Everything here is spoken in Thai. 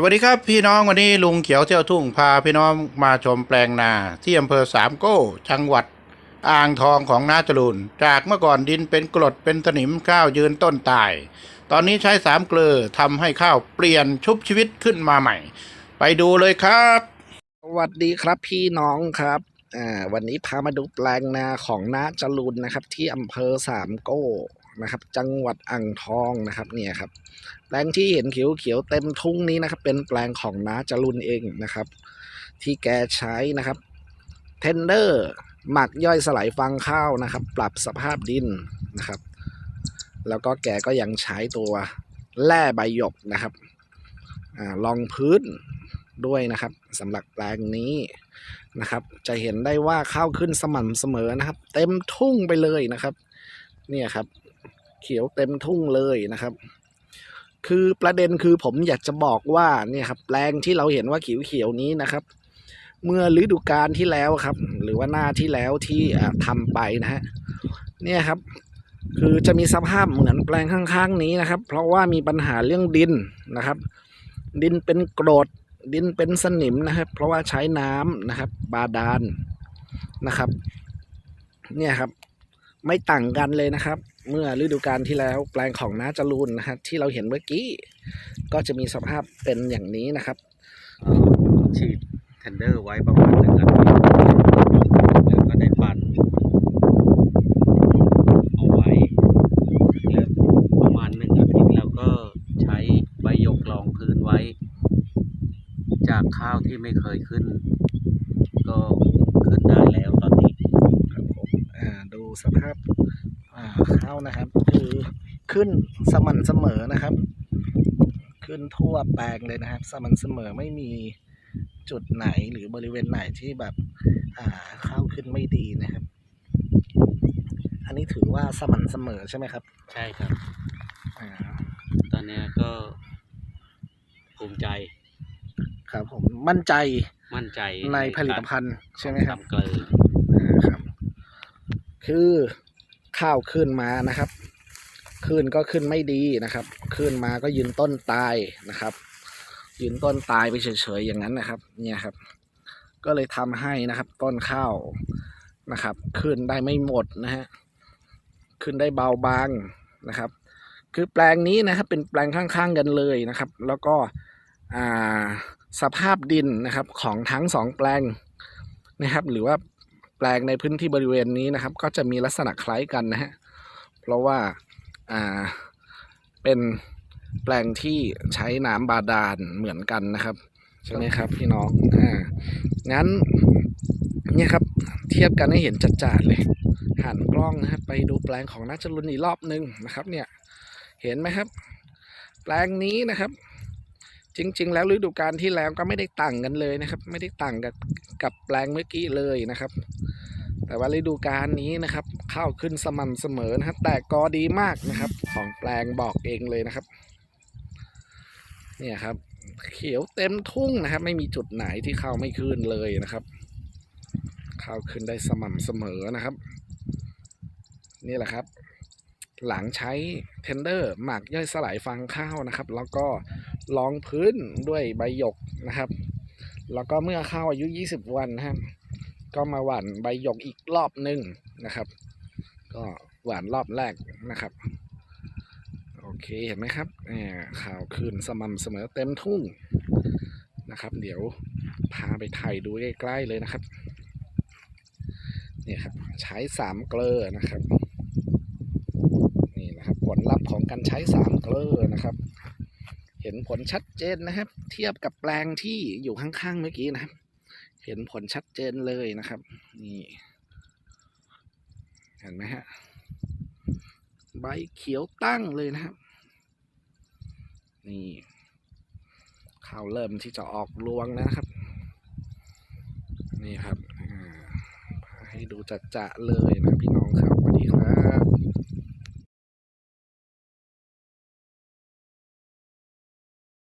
สวัสดีครับพี่น้องวันนี้ลุงเขียวเที่ยวทุ่งพาพี่น้องมาชมแปลงนาที่อำเภอสามโก้ จังหวัด อ่างทองของนาจรูนจากเมื่อก่อนดินเป็นกรดเป็นสนิมข้าวยืนต้นตาย ตอนนี้ใช้สามเกลือทำให้ข้าวเปลี่ยนชุบชีวิตขึ้นมาใหม่ ไปดูเลยครับ สวัสดีครับพี่น้องครับอ่าวันนี้พามาดูแปลงนาของนาจรุนนะครับ ที่อำเภอสามโก้ นะครับ จังหวัดอ่างทองนะครับเนี่ยครับ แปลงที่เห็นเขียวๆเต็มทุ่งนี้นะครับ เป็นแปลงของน้าจรุนเองนะครับ ที่แกใช้นะครับเทนเดอร์หมักย่อยสลายฟางข้าวนะครับ ปรับสภาพดินนะครับ แล้วก็แกก็ยังใช้ตัวแร่ใบหยกนะครับอ่ารองพื้นด้วยนะครับสำหรับแปลงนี้นะครับ จะเห็นได้ว่าข้าวขึ้นสม่ำเสมอนะครับ เต็มทุ่งไปเลยนะครับ เนี่ยครับ เขียวเต็มทุ่งเลยนะครับ คือประเด็นคือผมอยากจะบอกว่าเนี่ยครับแปลงที่เราเห็นว่าเขียวๆนี้นะครับ เมื่อฤดูกาลที่แล้วครับ หรือว่าหน้าที่แล้วที่อ่าทำไปนะฮะเนี่ยครับ คือจะมีสภาพเหมือนแปลงข้างๆนี้นะครับ เพราะว่ามีปัญหาเรื่องดินนะครับ ดินเป็นกรดดินเป็นสนิมนะครับ เพราะว่าใช้น้ำนะครับ บาดาลนะครับ เนี่ยครับ ไม่ต่างกันเลยนะครับ เมื่อฤดูกาลที่แล้วแปลงของน้าจรูนนะครับที่เราเห็นเมื่อกี้ ก็จะมีสภาพเป็นอย่างนี้นะครับ ฉีดเทนเดอร์ไว้ประมาณหนึ่งอาทิตย์แล้วก็ได้ปั่นเอาไว้แล้วประมาณหนึ่งอาทิตย์แล้วก็ใช้ใบหยกรองพื้นไว้ จากข้าวที่ไม่เคยขึ้น ก็ขึ้นได้แล้วตอนนี้ ครับผมอ่าดู สภาพอ่าข้าวนะครับ คือขึ้นสม่ำเสมอนะครับ ขึ้นทั่วแปลงเลยนะครับ สม่ำเสมอไม่มีจุดไหนหรือบริเวณไหนที่แบบอ่าข้าวขึ้นไม่ดีนะครับ อันนี้ถือว่าสม่ำเสมอใช่ไหมครับ ใช่ครับอ่าตอนเนี้ยก็ภูมิใจ ครับผมมั่นใจมั่นใจในผลิตภัณฑ์ใช่ไหมครับทำเกลืออ่าครับ คือข้าวขึ้นมานะครับขึ้นก็ขึ้นไม่ดีนะครับ ขึ้นมาก็ยืนต้นตายนะครับ ยืนต้นตายไปเฉยๆอย่างนั้นนะครับ เนี่ยครับ ก็เลยทำให้นะครับต้นข้าวนะครับ ขึ้นได้ไม่หมดนะฮะขึ้นได้เบาบางนะครับ คือแปลงนี้นะครับ เป็นแปลงข้างๆกันเลยนะครับ แล้วก็สภาพดินนะครับของทั้งสองแปลงนะครับ หรือว่า แปลงในพื้นที่บริเวณนี้นะครับ ก็จะมีลักษณะคล้ายกันนะฮะ เพราะว่าอ่าเป็นแปลงที่ใช้น้ำบาดาลเหมือนกันนะครับใช่ไหมครับพี่น้องอ่างั้นเนี่ยครับเทียบกันให้เห็นจัดๆเลยหันกล้องนะครับไปดูแปลงของนัชรุนอีกรอบหนึ่งนะครับ เนี่ยเห็นไหมครับ แปลงนี้นะครับ จริง ๆ แล้วฤดูกาลที่แล้วก็ไม่ได้ต่างกันเลยนะครับ ไม่ได้ต่างกับกับแปลงเมื่อกี้เลยนะครับ แต่ว่าฤดูกาลนี้นะครับ ข้าวขึ้นสม่ำเสมอนะครับแต่กอดีมากนะครับ ของแปลงบอกเองเลยนะครับ เนี่ยครับ เขียวเต็มทุ่งนะครับ ไม่มีจุดไหนที่ข้าวไม่ขึ้นเลยนะครับ ข้าวขึ้นได้สม่ำเสมอนะครับ นี่แหละครับ หลังใช้เทนเดอร์หมักย่อยสลายฟางข้าวนะครับ แล้วก็รองพื้นด้วยใบหยกนะครับ แล้วก็เมื่อข้าวอายุ 20 วันนะครับก็มาหว่านใบหยกอีกรอบหนึ่งนะครับ ก็หว่านรอบแรกนะครับ โอเคเห็นไหมครับข่าวคืนสม่ำเสมอเต็มทุ่งนะครับ เดี๋ยวพาไปถ่ายดูใกล้ๆเลยนะครับ เนี่ยครับ ใช้สามเกลอนะครับ ผลลัพธ์ของการใช้สามเกลอนะครับ เห็นผลชัดเจนนะครับ เทียบกับแปลงที่อยู่ข้างๆเมื่อกี้นะครับ เห็นผลชัดเจนเลยนะครับนี่เห็นไหมฮะใบเขียวตั้งเลยนะครับ นี่ข้าวเริ่มที่จะออกรวงนะครับ นี่ครับให้ดูจัดจะเลยนะพี่น้องครับสวัสดีครับ